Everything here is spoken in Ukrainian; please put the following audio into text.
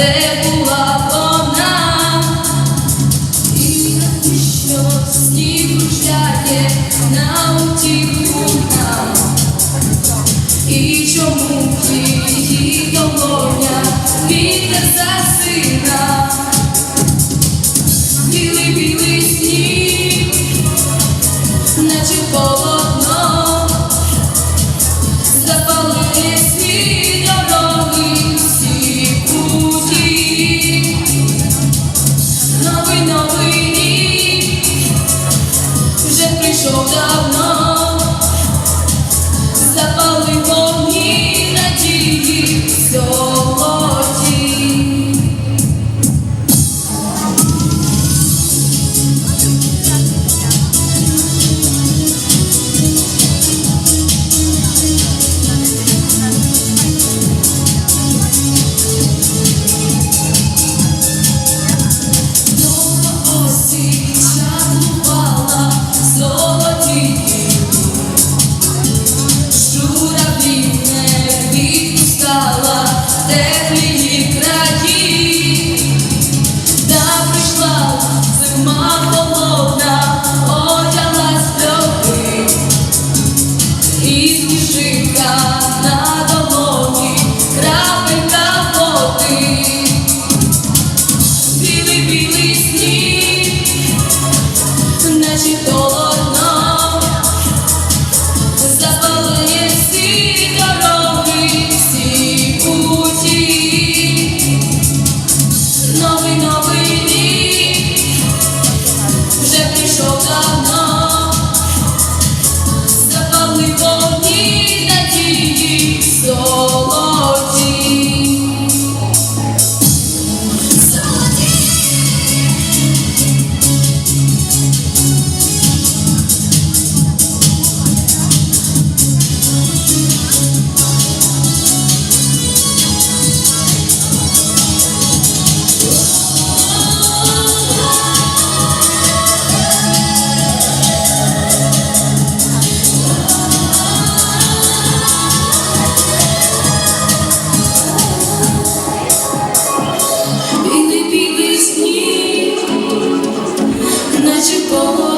tempo новий новий рік вже прийшов давно, запали вогні надії. como